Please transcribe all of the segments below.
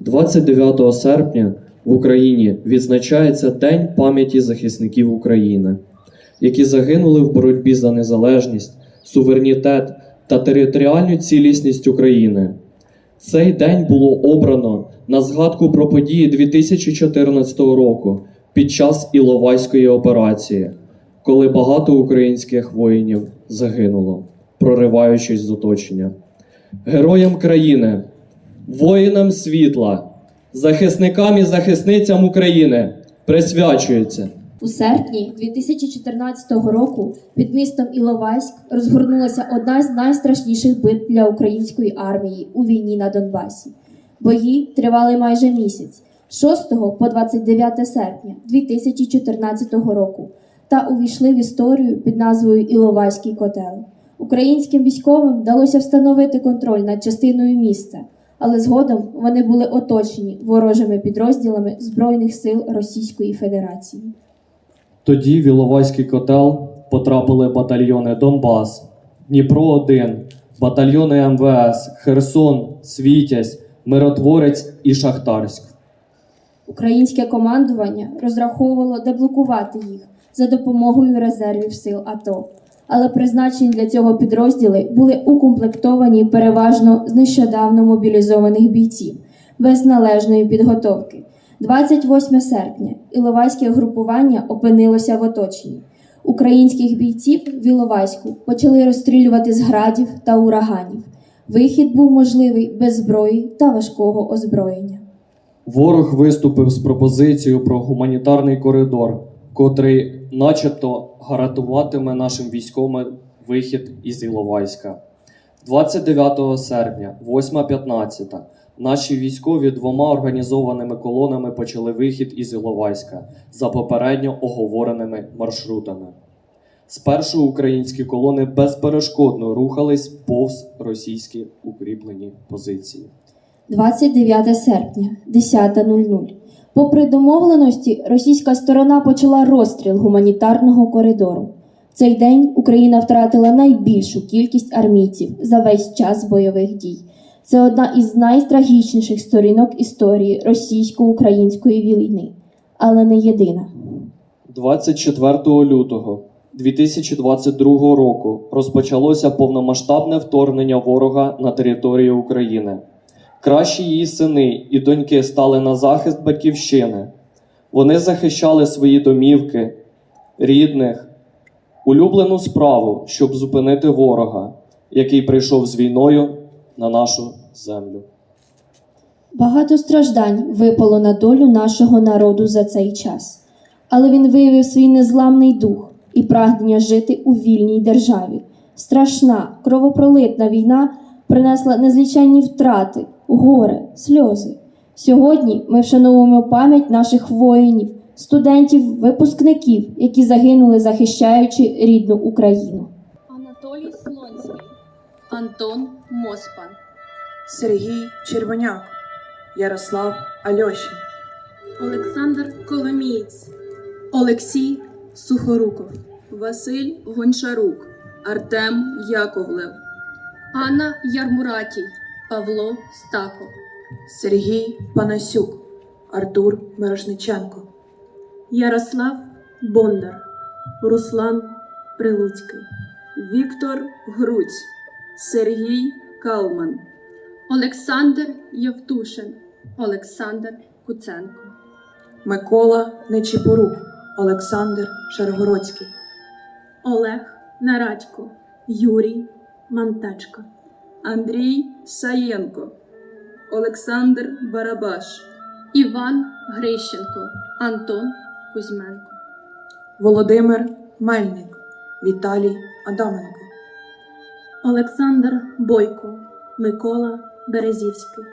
29 серпня в Україні відзначається День пам'яті захисників України, які загинули в боротьбі за незалежність, суверенітет та територіальну цілісність України. Цей день було обрано на згадку про події 2014 року під час Іловайської операції, коли багато українських воїнів загинуло, прориваючись з оточення. Героям країни, воїнам світла, захисникам і захисницям України присвячується. У серпні 2014 року під містом Іловайськ розгорнулася одна з найстрашніших битв для української армії у війні на Донбасі. Бої тривали майже місяць з 6 по 29 серпня 2014 року та увійшли в історію під назвою Іловайський котел. Українським військовим вдалося встановити контроль над частиною міста, але згодом вони були оточені ворожими підрозділами Збройних сил Російської Федерації. Тоді в Іловайський котел потрапили батальйони Донбас, Дніпро 1 батальйони МВС, Херсон, Світязь, Миротворець і Шахтарськ. Українське командування розраховувало деблокувати їх за допомогою резервів сил АТО, але призначені для цього підрозділи були укомплектовані переважно з нещодавно мобілізованих бійців без належної підготовки. 28 серпня Іловайське групування опинилося в оточенні. Українських бійців в Іловайську почали розстрілювати з градів та ураганів. Вихід був можливий без зброї та важкого озброєння. Ворог виступив з пропозицією про гуманітарний коридор, котрий начебто гарантуватиме нашим військовим вихід із Іловайська. 29 серпня, 8.15, наші військові двома організованими колонами почали вихід із Іловайська за попередньо оговореними маршрутами. Спершу українські колони безперешкодно рухались повз російські укріплені позиції. 29 серпня, 10.00. Попри домовленості, російська сторона почала розстріл гуманітарного коридору. В цей день Україна втратила найбільшу кількість армійців за весь час бойових дій. Це одна із найтрагічніших сторінок історії російсько-української війни, але не єдина. 24 лютого 2022 року розпочалося повномасштабне вторгнення ворога на територію України. Кращі її сини і доньки стали на захист батьківщини. Вони захищали свої домівки, рідних, улюблену справу, щоб зупинити ворога, який прийшов з війною на нашу землю. Багато страждань випало на долю нашого народу за цей час, але він виявив свій незламний дух і прагнення жити у вільній державі. Страшна кровопролитна війна принесла незліченні втрати, горе, сльози. Сьогодні ми вшановуємо пам'ять наших воїнів, студентів, випускників, які загинули, захищаючи рідну Україну. Анатолій Слонський, Антон Моспан, Сергій Червоняк, Ярослав Альошин, Олександр Коломієць, Олексій Сухоруков, Василь Гончарук, Артем Яковлев, Анна Ярмуратій, Павло Стахов, Сергій Панасюк, Артур Мирошниченко, Ярослав Бондар, Руслан Прилуцький, Віктор Груць, Сергій Калман, Олександр Євтушин, Олександр Куценко, Микола Нечіпорук, Олександр Шаргородський, Олег Нарадько, Юрій Мантачко, Андрій Саєнко, Олександр Барабаш, Іван Грищенко, Антон Кузьменко, Володимир Мельник, Віталій Адаменко, Олександр Бойко, Микола Березівський,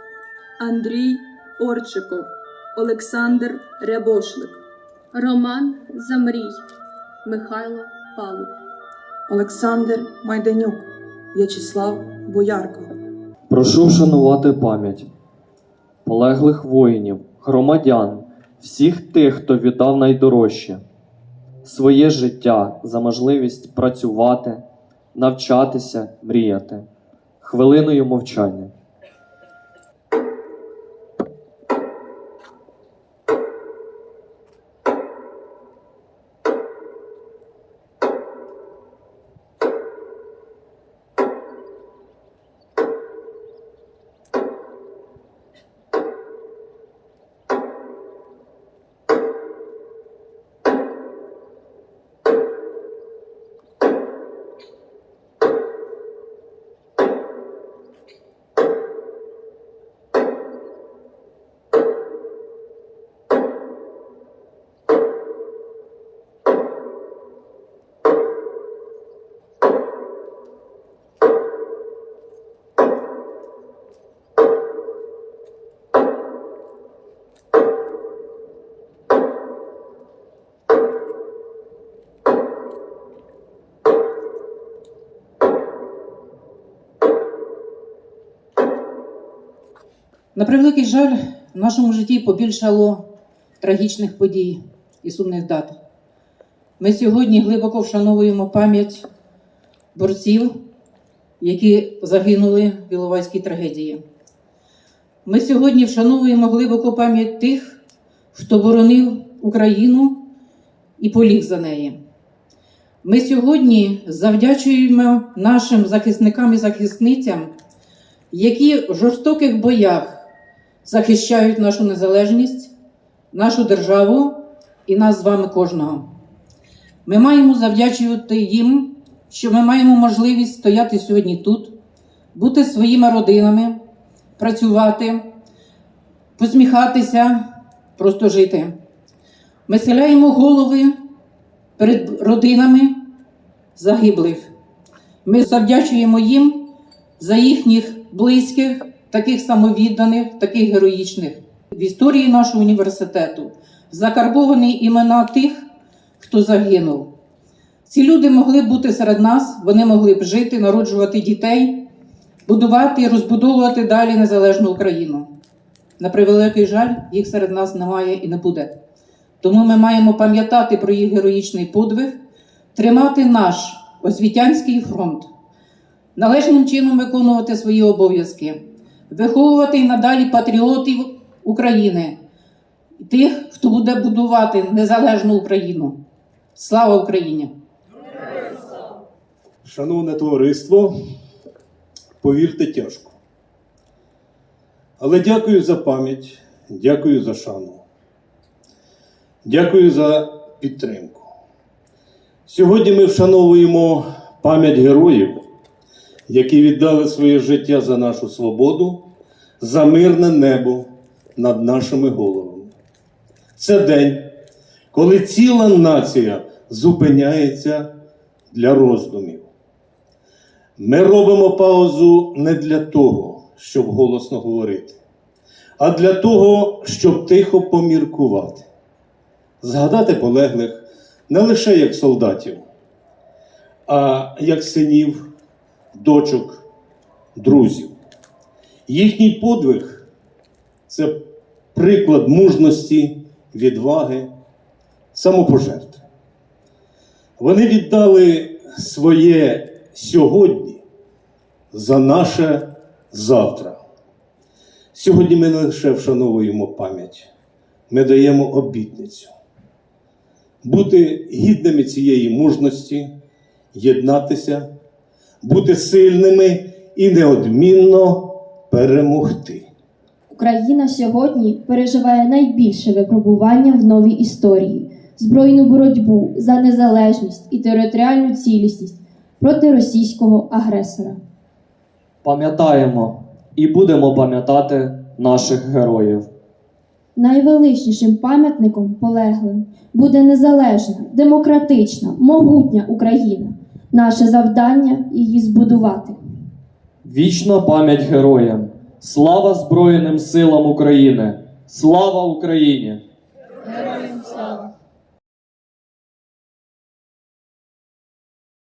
Андрій Орчиков, Олександр Рябошлик, Роман Замрій, Михайло Палуб, Олександр Майданюк, В'ячеслав Боярко, Прошу вшанувати пам'ять полеглих воїнів, громадян, всіх тих, хто віддав найдорожче своє життя за можливість працювати, навчатися, мріяти. Хвилиною мовчання. На превеликий жаль, в нашому житті побільшало трагічних подій і сумних дат. Ми сьогодні глибоко вшановуємо пам'ять борців, які загинули в Іловайській трагедії. Ми сьогодні вшановуємо глибоко пам'ять тих, хто боронив Україну і поліг за неї. Ми сьогодні завдячуємо нашим захисникам і захисницям, які в жорстоких боях захищають нашу незалежність, нашу державу і нас з вами кожного. Ми маємо завдячувати їм, що ми маємо можливість стояти сьогодні тут, бути своїми родинами, працювати, посміхатися, просто жити. Ми схиляємо голови перед родинами загиблих. Ми завдячуємо їм за їхніх близьких, таких самовідданих, таких героїчних. В історії нашого університету закарбовані імена тих, хто загинув. Ці люди могли бути серед нас, вони могли б жити, народжувати дітей, будувати і розбудовувати далі незалежну Україну. На превеликий жаль, їх серед нас немає і не буде. Тому ми маємо пам'ятати про їх героїчний подвиг, тримати наш освітянський фронт, належним чином виконувати свої обов'язки, виховувати і надалі патріотів України, тих, хто буде будувати незалежну Україну. Слава Україні! Шановне товариство, повірте тяжко. Але дякую за пам'ять, дякую за шану. Дякую за підтримку. Сьогодні ми вшановуємо пам'ять героїв, які віддали своє життя за нашу свободу, за мирне небо над нашими головами. Це день, коли ціла нація зупиняється для роздумів. Ми робимо паузу не для того, щоб голосно говорити, а для того, щоб тихо поміркувати, згадати полеглих не лише як солдатів, а як синів, дочок, друзів. Їхній подвиг це приклад мужності, відваги, самопожертви. Вони віддали своє сьогодні за наше завтра. Сьогодні ми не лише вшановуємо пам'ять, ми даємо обітницю бути гідними цієї мужності, єднатися, бути сильними і неодмінно перемогти. Україна сьогодні переживає найбільше випробування в новій історії збройну боротьбу за незалежність і територіальну цілісність проти російського агресора. Пам'ятаємо і будемо пам'ятати наших героїв. Найвеличнішим пам'ятником полеглим буде незалежна, демократична, могутня Україна. Наше завдання її збудувати. Вічна пам'ять героям! Слава Збройним силам України! Слава Україні! Героям